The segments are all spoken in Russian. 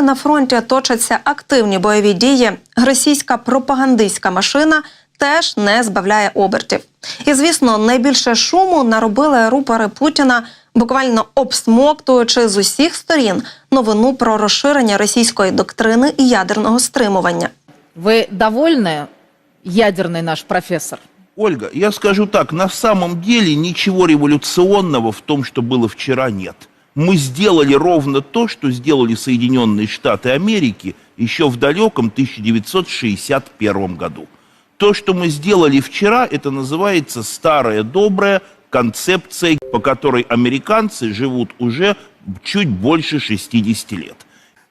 поки на фронті точаться активні бойові дії, російська пропагандистська машина теж не збавляє обертів. І звісно, найбільше шуму наробили рупори Путіна, буквально обсмоктуючи з усіх сторін новину про розширення російської доктрини і ядерного стримування. Вы довольны, ядерный наш профессор? Ольга, я скажу так, на самом деле ничего революционного в том, что было вчера, нет. Мы сделали ровно то, что сделали Соединенные Штаты Америки еще в далеком 1961 году. То, что мы сделали вчера, это называется старая добрая концепция, по которой американцы живут уже чуть больше 60 лет.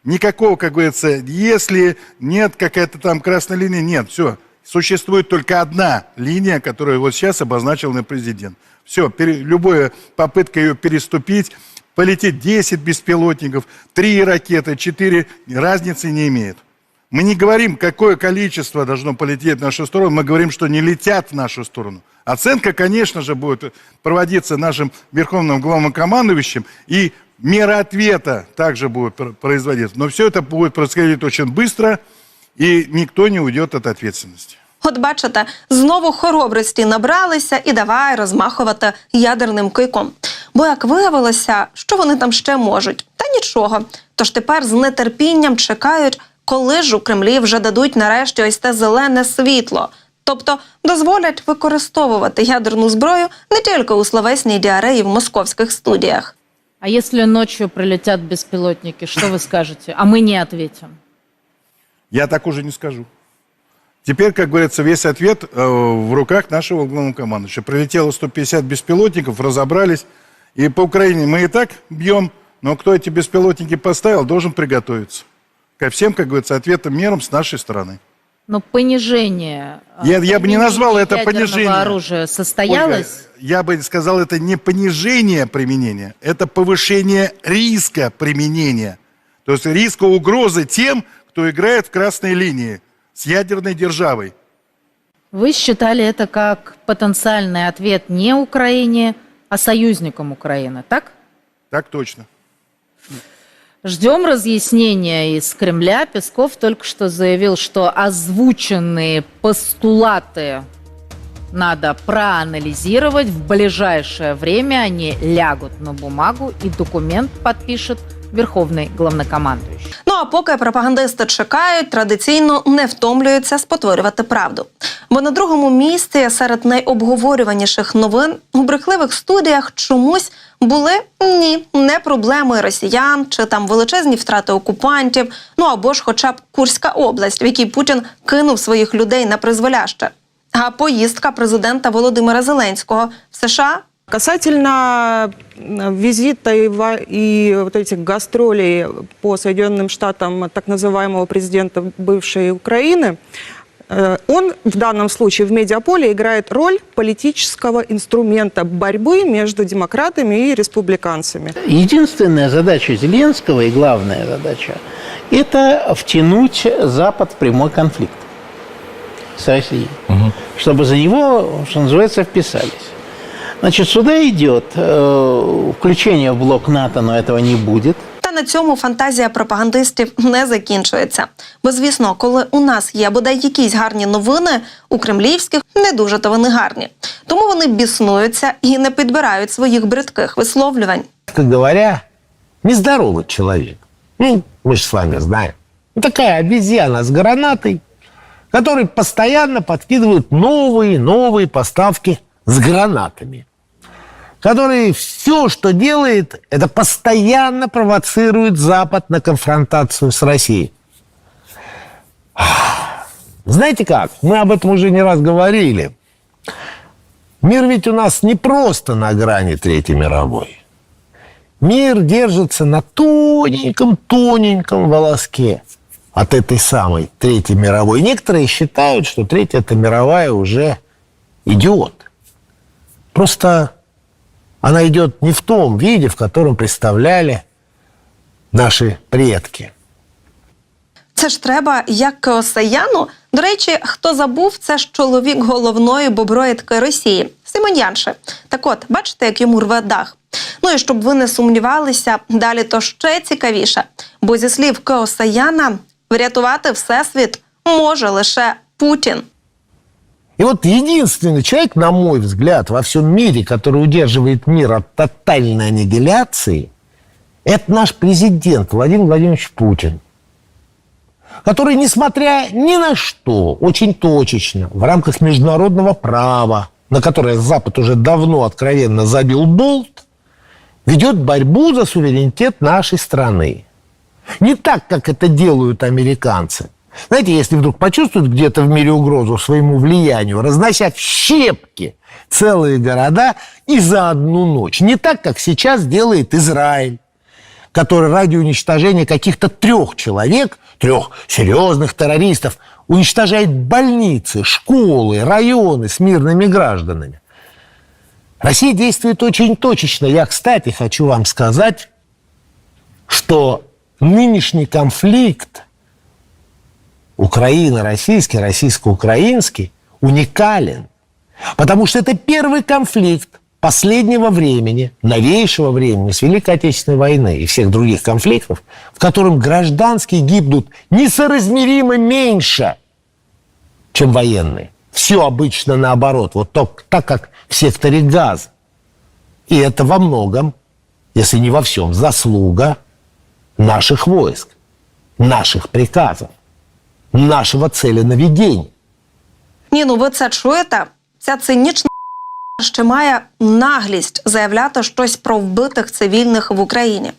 Никакого, как говорится, если нет какая-то там красная линия, нет, все. Существует только одна линия, которую вот сейчас обозначил на президент. Все, любая попытка ее переступить, полететь 10 беспилотников, 3 ракеты, 4, разницы не имеет. Мы не говорим, какое количество должно полететь в нашу сторону, мы говорим, что не летят в нашу сторону. Оценка, конечно же, будет проводиться нашим верховным главнокомандующим, и мера ответа также будет пр- производиться. Но все это будет происходить очень быстро, и никто не уйдет от ответственности. От бачите, знову хоробрості набралися і давай розмахувати ядерним кийком. Бо як виявилося, що вони там ще можуть? Та нічого. Тож тепер з нетерпінням чекають, коли ж у Кремлі вже дадуть нарешті ось те зелене світло. Тобто дозволять використовувати ядерну зброю не тільки у словесній діареї в московських студіях. А если ночью прилетят беспилотники, что вы скажете? А мы не ответим. Я так уже не скажу. Теперь, как говорится, весь ответ э, в руках нашего главнокомандующего. Прилетело 150 беспилотников, разобрались. И по Украине мы и так бьем, но кто эти беспилотники поставил, должен приготовиться. Ко всем, как говорится, ответам, мерам с нашей стороны. Но понижение э, Я- я бы не назвал это ядерного понижением. оружия состоялось? Ольга, я бы сказал, это не понижение применения, это повышение риска применения. То есть риска угрозы тем, кто играет в красной линии с ядерной державой. Вы считали это как потенциальный ответ не Украине, а союзникам Украины, так? Так точно. Ждем разъяснения из Кремля. Песков только что заявил, что озвученные постулаты надо проанализировать. В ближайшее время они лягут на бумагу и документ подпишет Верховный главнокомандующий. Ну а поки пропагандисти чекають, традиційно не втомлюються спотворювати правду. Бо на другому місці серед найобговорюваніших новин у брехливих студіях чомусь були ні, не проблеми росіян чи там величезні втрати окупантів, ну або ж хоча б Курська область, в якій Путін кинув своїх людей на призволяще. А поїздка президента Володимира Зеленського в США Касательно м, визита и, ва- и вот этих гастролей по Соединенным Штатам так называемого президента бывшей Украины, э, он в данном случае в медиаполе играет роль политического инструмента борьбы между демократами и республиканцами. Единственная задача Зеленского и главная задача – это втянуть Запад в прямой конфликт с Россией, чтобы за него, что называется, вписались. Значит, сюда идет э, включение в блок НАТО, но этого не будет. Та на цьому фантазія пропагандистів не закінчується. Бо, звісно, коли у нас є бодай якісь гарні новини, у кремлівських не дуже то вони гарні. Тому вони біснуються і не підбирають своїх бридких висловлювань. мягко говоря, нездоровый человек. Ну, мы же с вами знаем. Ну, такая обезьяна с гранатой, который постоянно подкидывает новые, новые поставки с гранатами. Который все, что делает, это постоянно провоцирует Запад на конфронтацию с Россией. Знаете как? Мы об этом уже не раз говорили. Мир ведь у нас не просто на грани Третьей мировой. Мир держится на тоненьком-тоненьком волоске от этой самой Третьей мировой. Некоторые считают, что Третья -то мировая уже идет. Просто она идет не в том виде, в котором представляли наши предки. Це ж треба як Кеосаяну. До речі, хто забув, це ж чоловік головної боброїдки Росії Сімонянше. Так от, бачите, як йому рве дах. Ну і щоб ви не сумнівалися, далі то ще цікавіше. Бо зі слів Кеосаяна, врятувати всесвіт може лише Путін. И вот единственный человек, на мой взгляд, во всем мире, который удерживает мир от тотальной аннигиляции, это наш президент Владимир Владимирович Путин, который, несмотря ни на что, очень точечно, в рамках международного права, на которое Запад уже давно откровенно забил болт, ведет борьбу за суверенитет нашей страны. Не так, как это делают американцы. Знаете, если вдруг почувствуют где-то в мире угрозу своему влиянию, разносят в щепки целые города и за одну ночь. Не так, как сейчас делает Израиль, который ради уничтожения каких-то трех человек, трех серьезных террористов, уничтожает больницы, школы, районы с мирными гражданами. Россия действует очень точечно. Я, кстати, хочу вам сказать, что нынешний конфликт Украина-российский, российско-украинский уникален. Потому что это первый конфликт последнего времени, новейшего времени, с Великой Отечественной войны и всех других конфликтов, в котором гражданские гибнут несоразмеримо меньше, чем военные. Все обычно наоборот, вот так, так как в секторе Газа. И это во многом, если не во всем, заслуга наших войск, наших приказов, нашего целенаведения. Ні, ну ви це чуєте? Ця цинічна ще має наглість заявляти щось про вбитих цивільних в Україні.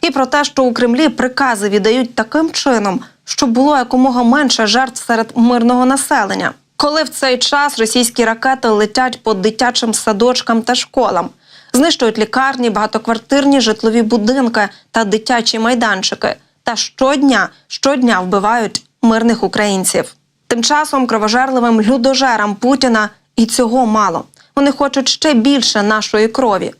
І про те, що у Кремлі прикази віддають таким чином, щоб було якомога менше жертв серед мирного населення. Коли в цей час російські ракети летять по дитячим садочкам та школам, знищують лікарні, багатоквартирні житлові будинки та дитячі майданчики, та щодня, щодня вбивають мирних українців. Тим часом кровожерливим людожерам Путіна і цього мало. Вони хочуть ще більше нашої крові.